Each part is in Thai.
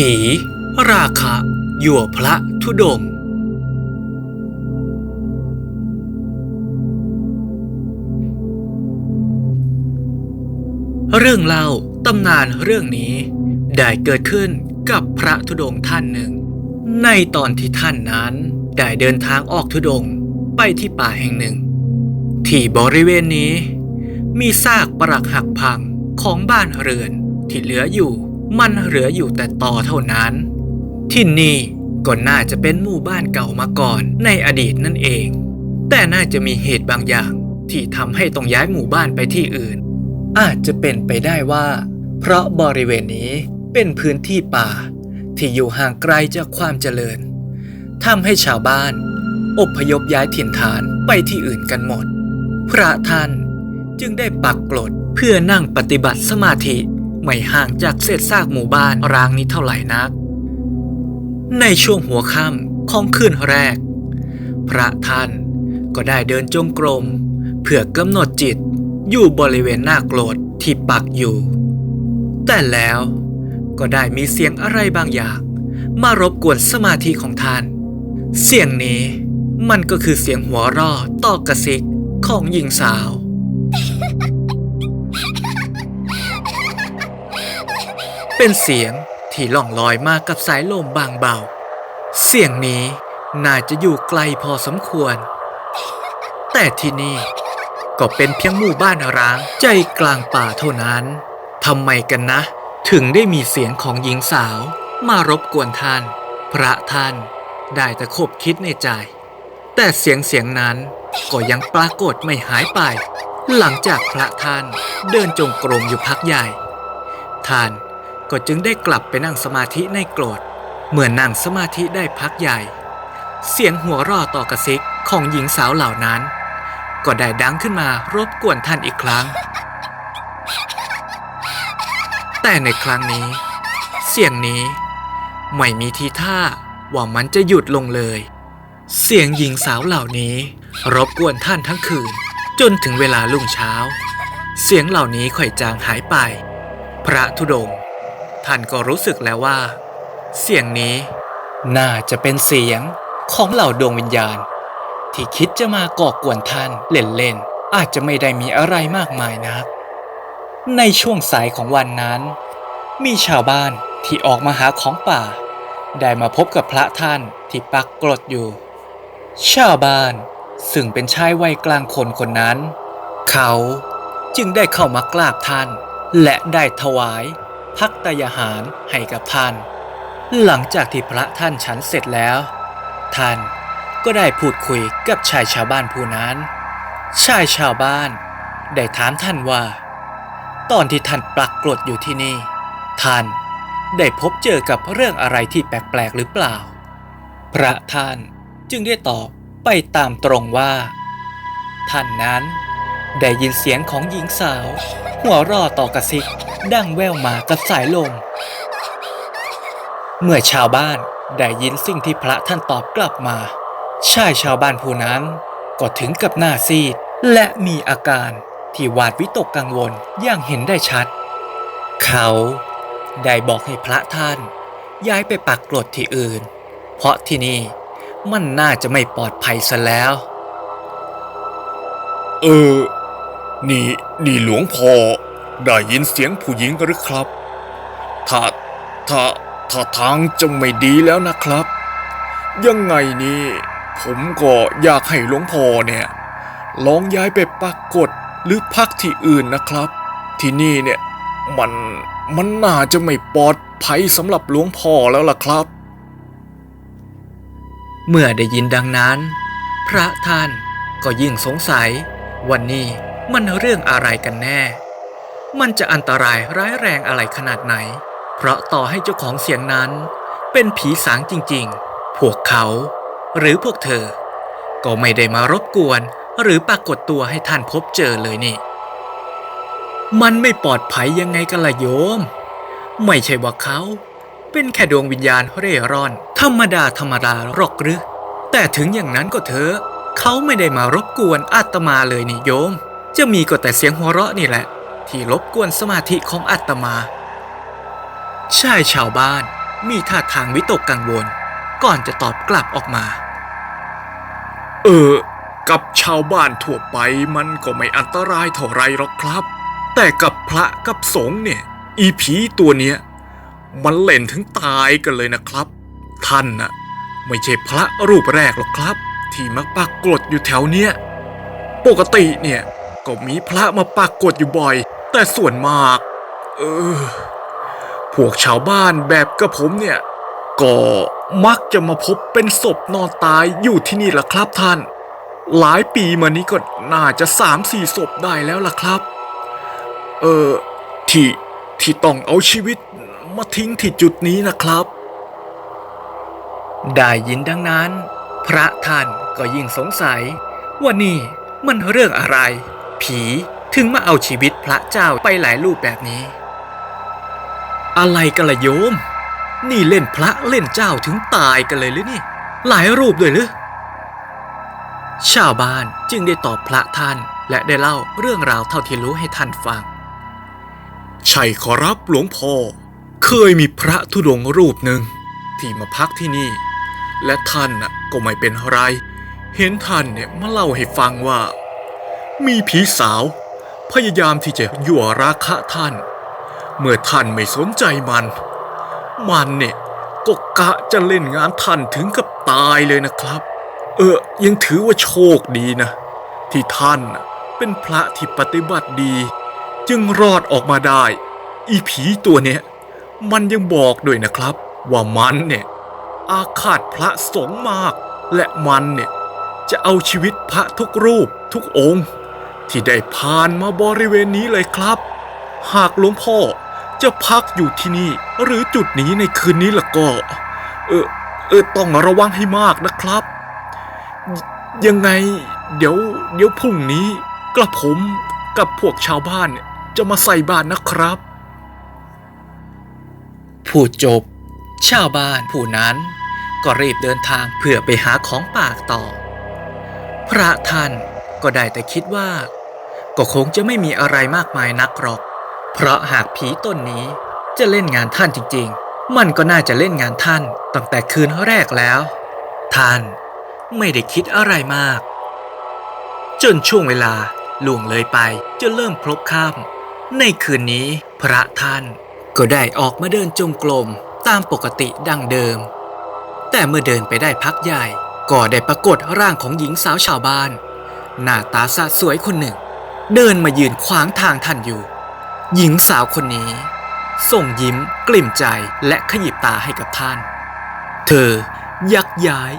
ผีราคะหยั่วพระธุดงค์เรื่องเล่าตำนานเรื่องนี้ ได้เกิดขึ้นกับพระธุดงค์ท่านหนึ่ง ในตอนที่ท่านนั้น ได้เดินทางออกธุดงค์ไปที่ป่าแห่งหนึ่ง ที่บริเวณนี้ มีซากปรักหักพังของบ้านเรือนที่เหลืออยู่ มันเหลืออยู่แต่ตอเท่านั้น ที่นี่ก็น่าจะเป็นหมู่บ้านเก่ามาก่อนในอดีตนั่นเอง แต่น่าจะมีเหตุบางอย่างที่ทำให้ต้องย้ายหมู่บ้านไปที่อื่น อาจจะเป็นไปได้ว่า เพราะบริเวณนี้เป็นพื้นที่ป่า ที่อยู่ห่างไกลจากความเจริญทำให้ชาวบ้านอพยพย้ายถิ่นฐานไปที่อื่นกันหมด พระท่านจึงได้ปักกลดเพื่อนั่งปฏิบัติสมาธิ ไม่ห่างจากเศษซากหมู่บ้านร้างนี้เท่าไหร่นัก ในช่วงหัวค่ำของคืนแรก พระท่านก็ได้เดินจงกรม เพื่อกำหนดจิตอยู่บริเวณหน้าโกรธที่ปักอยู่ แต่แล้วก็ได้มีเสียงอะไรบางอย่าง มารบกวนสมาธิของท่าน เสียงนี้มันก็คือเสียงหัวร่อต่อกระซิกของหญิงสาว เป็นเสียงที่ล่องลอยมากับสายลมบางเบา เสียงนี้น่าจะอยู่ไกลพอสมควร แต่ที่นี่ก็เป็นเพียงหมู่บ้านร้างใจกลางป่าเท่านั้นทำไมกันนะ ถึงได้มีเสียงของหญิงสาวมารบกวนท่าน พระท่านได้แต่คบคิดในใจ แต่เสียงเสียงนั้นก็ยังปรากฏไม่หายไป หลังจากพระท่านเดินจงกรมอยู่พักใหญ่ ท่าน ก็จึงได้กลับไปนั่งสมาธิในโกรธ เมื่อนั่งสมาธิได้พักใหญ่ เสียงหัวร่อต่อกระซิกของหญิงสาวเหล่านั้น ก็ได้ดังขึ้นมารบกวนท่านอีกครั้ง แต่ในครั้งนี้ เสียงนี้ ไม่มีทีท่าว่ามันจะหยุดลงเลย เสียงหญิงสาวเหล่านี้ รบกวนท่านทั้งคืน จนถึงเวลารุ่งเช้า เสียงเหล่านี้ค่อยจางหายไป พระธุดงค์ ท่านก็รู้สึกแล้วว่า เสียงนี้น่าจะเป็นเสียงของเหล่าดวงวิญญาณ ที่คิดจะมาก่อกวนท่านเล่นๆ อาจจะไม่ได้มีอะไรมากมายนัก ในช่วงสายของวันนั้น มีชาวบ้านที่ออกมาหาของป่า ได้มาพบกับพระท่านที่ปักกรดอยู่ ชาวบ้านซึ่งเป็นชายวัยกลางคนคนนั้น เขาจึงได้เข้ามากราบท่าน และได้ถวาย พักตายาหารให้กับท่าน หลังจากที่พระท่านฉันเสร็จแล้ว ท่านก็ได้พูดคุยกับชายชาวบ้านผู้นั้น ชายชาวบ้าน ได้ถามท่านว่า ตอนที่ท่านปลักกรดอยู่ที่นี่ ท่านได้พบเจอกับเรื่องอะไรที่แปลกๆหรือเปล่า พระท่านจึงได้ตอบไปตามตรงว่า ท่านนั้นได้ยินเสียงของหญิงสาว หัวร่อต่อกระซิก ดังแววมากับสายลม เมื่อชาวบ้านได้ยินสิ่งที่พระท่านตอบกลับมา ชายชาวบ้านผู้นั้น ก็ถึงกับหน้าซีด และมีอาการที่หวาดวิตกกังวลอย่างเห็นได้ชัด เขาได้บอกให้พระท่าน ย้ายไปปักกรดที่อื่น เพราะที่นี่มันน่าจะไม่ปลอดภัยซะแล้ว เออ นี่นี่หลวงพ่อได้ยินเสียงผู้หญิงหรือครับ ถ้าถ้าถ้าทางจะไม่ดีแล้วนะครับ ยังไงนี่ผมก็อยากให้หลวงพ่อเนี่ยลองย้ายไปปักกดหรือพักที่อื่นนะครับ ที่นี่เนี่ยมันมันน่าจะไม่ปลอดภัยสำหรับหลวงพ่อแล้วล่ะครับ เมื่อได้ยินดังนั้น พระท่านก็ยิ่งสงสัยวันนี้ มันเรื่องอะไรกันแน่ มันจะอันตรายร้ายแรงอะไรขนาดไหน เพราะต่อให้เจ้าของเสียงนั้น เป็นผีสางจริงๆ พวกเขา หรือพวกเธอ ก็ไม่ได้มารบกวน หรือปรากฏตัวให้ท่านพบเจอเลยนี่ มันไม่ปลอดภัยยังไงกันล่ะโยม ไม่ใช่ว่าเขา เป็นแค่ดวงวิญญาณเร่ร่อน ธรรมดาธรรมดาหรอกหรือแต่ถึงอย่างนั้นก็เถอะเขาไม่ได้มารบกวนอาตมาเลยนี่โยม จะมีก็แต่เสียงหัวเราะนี่แหละ ที่รบกวนสมาธิของอาตมา ชายชาวบ้านมีท่าทางวิตกกังวล ก่อนจะตอบกลับออกมา เออ กับชาวบ้านทั่วไปมันก็ไม่อันตรายเท่าไรหรอกครับ แต่กับพระกับสงฆ์เนี่ย อีผีตัวเนี้ยมันเล่นถึงตายกันเลยนะครับ ท่านน่ะ ไม่ใช่พระรูปแรกหรอกครับ ที่มาปรากฏอยู่แถวเนี้ย ปกติเนี่ย ก็มีพระมาปรากฏอยู่บ่อย แต่ส่วนมาก เออ พวกชาวบ้านแบบกับผมเนี่ย ก็มักจะมาพบเป็นศพนอนตายอยู่ที่นี่ล่ะครับท่าน หลายปีมานี้ก็น่าจะสามสี่ศพได้แล้วล่ะครับ เออที่ที่ต้องเอาชีวิตมาทิ้งที่จุดนี้นะครับ ได้ยินดังนั้น พระท่านก็ยิ่งสงสัยว่านี่มันเรื่องอะไร ผีถึงมาเอาชีวิตพระเจ้าไปหลายรูปแบบนี้ อะไรกันละโยม นี่เล่นพระเล่นเจ้าถึงตายกันเลยหรือนี่ หลายรูปเลยหรือชาวบ้านจึงได้ตอบพระท่านและได้เล่าเรื่องราวเท่าที่รู้ให้ท่านฟัง ใช่ขอรับหลวงพ่อ เคยมีพระธุดงรูปหนึ่งที่มาพักที่นี่ และท่านน่ะก็ไม่เป็นไร เห็นท่านเนี่ยมาเล่าให้ฟังว่า มีผีสาว พยายามที่จะยั่วราคะท่าน เมื่อท่านไม่สนใจมัน มันเนี่ยก็กะจะเล่นงานท่านถึงกับตายเลยนะครับ เออยังถือว่าโชคดีนะ ที่ท่านเป็นพระที่ปฏิบัติดี จึงรอดออกมาได้ อีผีตัวเนี้ยมันยังบอกด้วยนะครับ ว่ามันเนี่ยอาฆาตพระสงฆ์มาก และมันเนี่ยจะเอาชีวิตพระทุกรูปทุกองค์ ที่ได้ผ่านมาบริเวณนี้เลยครับ หากหลวงพ่อจะพักอยู่ที่นี่ หรือจุดนี้ในคืนนี้ละก็ เออเออต้องระวังให้มากนะครับ ยังไง เดี๋ยว เดี๋ยวพรุ่งนี้กระผมกับพวกชาวบ้านจะมาใส่บาตรนะครับพูดจบ ชาวบ้านผู้นั้นก็รีบเดินทางเพื่อไปหาของปากต่อ พระท่าน ก็ได้แต่คิดว่า ก็คงจะไม่มีอะไรมากมายนักหรอก เพราะหากผีต้นนี้จะเล่นงานท่านจริงๆ มันก็น่าจะเล่นงานท่านตั้งแต่คืนแรกแล้ว ท่านไม่ได้คิดอะไรมาก จนช่วงเวลาล่วงเลยไปจนเริ่มพลบค่ำในคืนนี้พระท่านก็ได้ออกมาเดินจงกรมตามปกติดังเดิม แต่เมื่อเดินไปได้พักใหญ่ ก็ได้ปรากฏร่างของหญิงสาวชาวบ้าน หน้าตาสะสวยคนหนึ่ง เดินมายืนขวางทางท่านอยู่ หญิงสาวคนนี้ ส่งยิ้มกลิ่มใจและขยิบตาให้กับท่าน เธอยักย้าย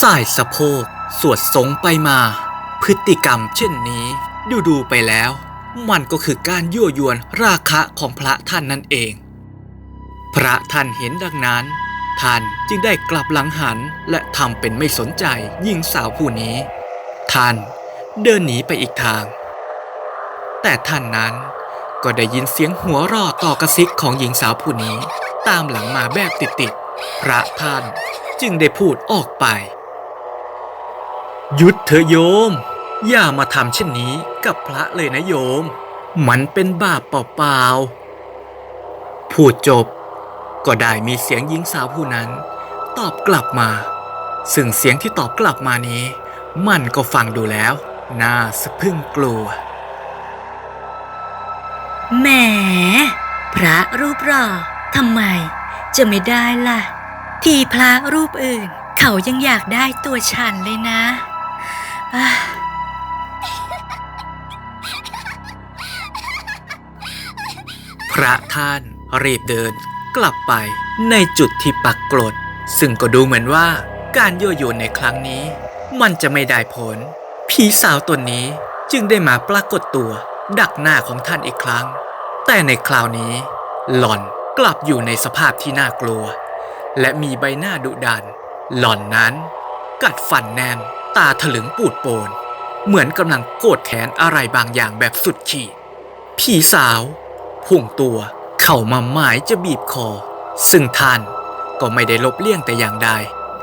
สายสะโพกสวดสงไปมา พฤติกรรมเช่นนี้ดูดูๆไปแล้ว มันก็คือการยั่วยวนราคะของพระท่านนั่นเอง พระท่านเห็นดังนั้น ท่านจึงได้กลับหลังหันและทำเป็นไม่สนใจหญิงสาวผู้นี้ ท่าน เดินหนีไปอีกทาง แต่ท่านนั้นก็ได้ยินเสียงหัวร่อต่อกระซิกของหญิงสาวผู้นี้ ตามหลังมาแบบติดๆพระท่านจึงได้พูดออกไป หยุดเถอะโยม อย่ามาทำเช่นนี้กับพระเลยนะโยม มันเป็นบาปเปล่าๆพูดจบ ก็ได้มีเสียงหญิงสาวผู้นั้น ตอบกลับมา ซึ่งเสียงที่ตอบกลับมานี้ มันก็ฟังดูแล้ว น่าสะพรึงกลัว แหม พระรูปหล่อทำไม จะไม่ได้ล่ะ ที่พระรูปอื่น เขายังอยากได้ตัวฉันเลยนะอะพระท่านรีบเดินกลับไปในจุดที่ปักกรด ซึ่งก็ดูเหมือนว่าการยั่วยวนในครั้งนี้ มันจะไม่ได้ผล ผีสาวตนนี้จึงได้มาปรากฏตัว ดักหน้าของท่านอีกครั้ง แต่ในคราวนี้ หล่อนกลับอยู่ในสภาพที่น่ากลัว และมีใบหน้าดุดัน หล่อนนั้น กัดฟันแน่นตาถลึงปูดโปน เหมือนกำลังโกรธแค้นอะไรบางอย่างแบบสุดขีดผีสาวพุ่งตัวเข้ามาหมายจะบีบคอ ซึ่งท่านก็ไม่ได้ลบเลี่ยงแต่อย่างใด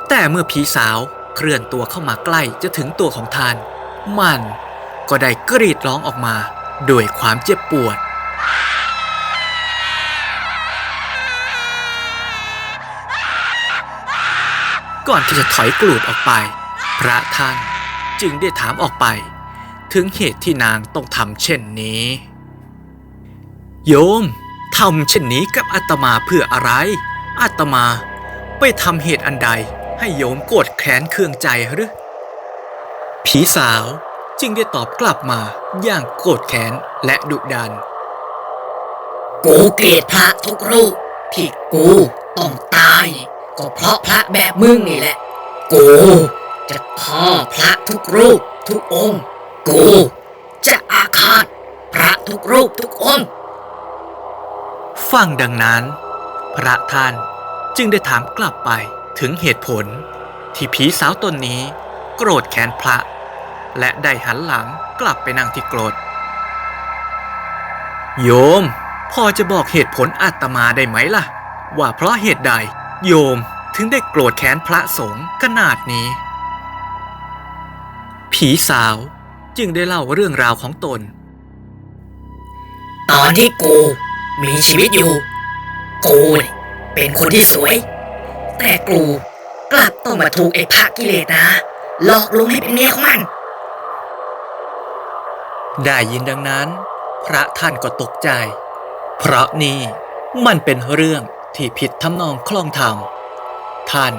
แต่เมื่อผีสาวเคลื่อนตัวเข้ามาใกล้จะถึงตัวของท่าน มันก็ได้กรีดร้องออกมาด้วยความเจ็บปวด ก่อนที่จะถอยกลูดออกไป พระท่านจึงได้ถามออกไป ถึงเหตุที่นางต้องทำเช่นนี้ โยมทำเช่นนี้กับอาตมาเพื่ออะไร อาตมาไปทำเหตุอันใดให้โยมโกรธแค้นเคืองใจหรือ ผีสาวจึงได้ตอบกลับมาอย่างโกรธแค้นและดุดัน กูเกลียดพระทุกรูปที่กูต้องตาย ก็เพราะพระแบบมึงนี่แหละ กูจะฆ่าพระทุกรูปทุกองค์ กูจะอาฆาตพระทุกรูปทุกองค์ฟังดังนั้น พระท่านจึงได้ถามกลับไปถึงเหตุผล ที่ผีสาวตนนี้ โกรธแค้นพระ และได้หันหลังกลับไปนั่งที่โกรธ โยม พอจะบอกเหตุผลอาตมาได้ไหมล่ะ ว่าเพราะเหตุใด โยมถึงได้โกรธแค้นพระสงฆ์ขนาดนี้ ผีสาวจึงได้เล่าเรื่องราวของตน ตอนที่กูมีชีวิตอยู่ กูเป็นคนที่สวย แต่กูกลับต้องมาถูกไอ้พระกิเลสนะ หลอกลวงให้เป็นเมียของมัน ได้ยินดังนั้น พระท่านก็ตกใจ เพราะนี่มันเป็นเรื่องที่ผิดทำนองคล่องธรรม ท่าน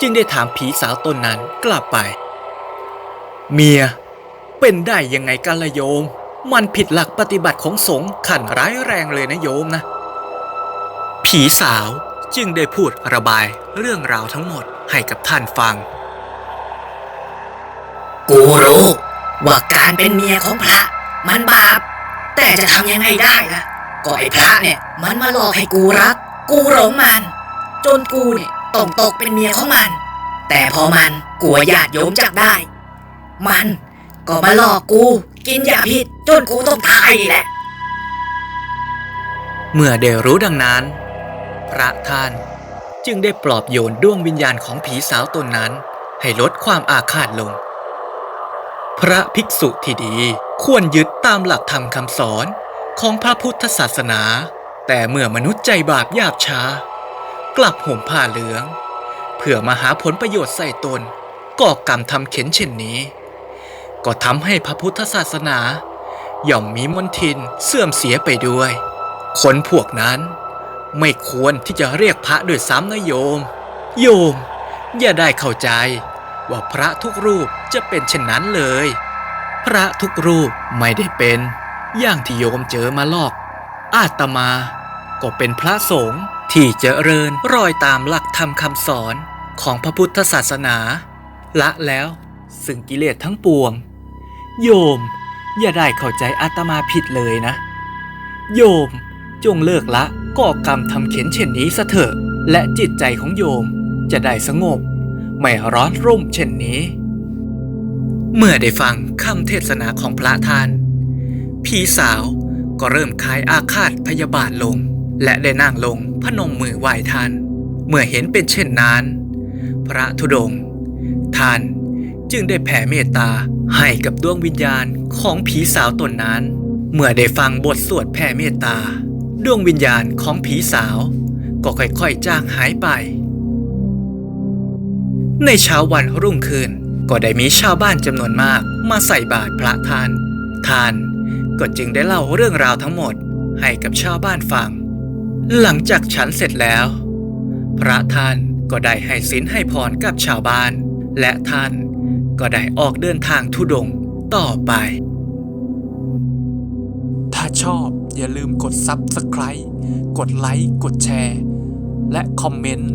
จึงได้ถามผีสาวตนนั้นกลับไป เมีย เป็นได้ยังไงกันละโยม มันผิดหลักปฏิบัติของสงฆ์ขันร้ายแรงเลยนะโยมนะ ผีสาวจึงได้พูดระบายเรื่องราวทั้งหมดให้กับท่านฟัง กูรู้ ว่าการเป็นเมียของพระมันบาป แต่จะทำยังไงได้ล่ะ ก็ไอ้พระเนี่ย มันมาหลอกให้กูรัก กูหลงมัน จนกูเนี่ยต้องตกเป็นเมียของมัน แต่พอมันกลัวญาติโยมจับได้ มันก็มาหลอกกูกินยาพิษจนกูต้องตายแหละ เมื่อได้รู้ดังนั้น พระท่านจึงได้ปลอบโยนดวงวิญญาณของผีสาวตนนั้น ให้ลดความอาฆาตลง พระภิกษุที่ดีควรยึดตามหลักธรรมคำสอนของพระพุทธศาสนา แต่เมื่อมนุษย์ใจบาปหยาบช้า กลับห่มผ้าเหลือง เพื่อมาหาผลประโยชน์ใส่ตนก่อกรรมทำเข็นเช่นนี้ ก็ทำให้พระพุทธศาสนา ย่อมมีมนทินเสื่อมเสียไปด้วย คนพวกนั้นไม่ควรที่จะเรียกพระด้วยซ้ำนะโยม โยม อย่าได้เข้าใจ ว่าพระทุกรูปจะเป็นเช่นนั้นเลย พระทุกรูปไม่ได้เป็น อย่างที่โยมเจอมาหรอก อาตมา ก็เป็นพระสงฆ์ที่เจริญรอยตามหลักธรรมคำสอนของพระพุทธศาสนา ละแล้วซึ่งกิเลสทั้งปวง โยมอย่าได้เข้าใจอาตมาผิดเลยนะ โยมจงเลิกละก่อกรรมทำเข็นเช่นนี้ซะเถอะ และจิตใจของโยมจะได้สงบ ไม่ร้อนรุ่มเช่นนี้ เมื่อได้ฟังคำเทศนาของพระท่าน พี่สาวก็เริ่มคลายอาฆาตพยาบาทลง และได้นั่งลงพนมมือไหว้ท่าน เมื่อเห็นเป็นเช่นนั้น พระธุดงค์ท่านจึงได้แผ่เมตตาให้กับดวงวิญญาณของผีสาวตนนั้น เมื่อได้ฟังบทสวดแผ่เมตตา ดวงวิญญาณของผีสาว ก็ค่อยๆจางหายไป ในเช้าวันรุ่งขึ้น ก็ได้มีชาวบ้านจำนวนมากมาใส่บาตรพระท่านท่านก็จึงได้เล่าเรื่องราวทั้งหมดให้กับชาวบ้านฟัง หลังจากฉันเสร็จแล้ว พระท่านก็ได้ให้ศีลให้พรกับชาวบ้าน และท่านก็ได้ออกเดินทางทุดงต่อไป ถ้าชอบอย่าลืมกด Subscribe กดไลค์ กดแชร์ และคอมเมนต์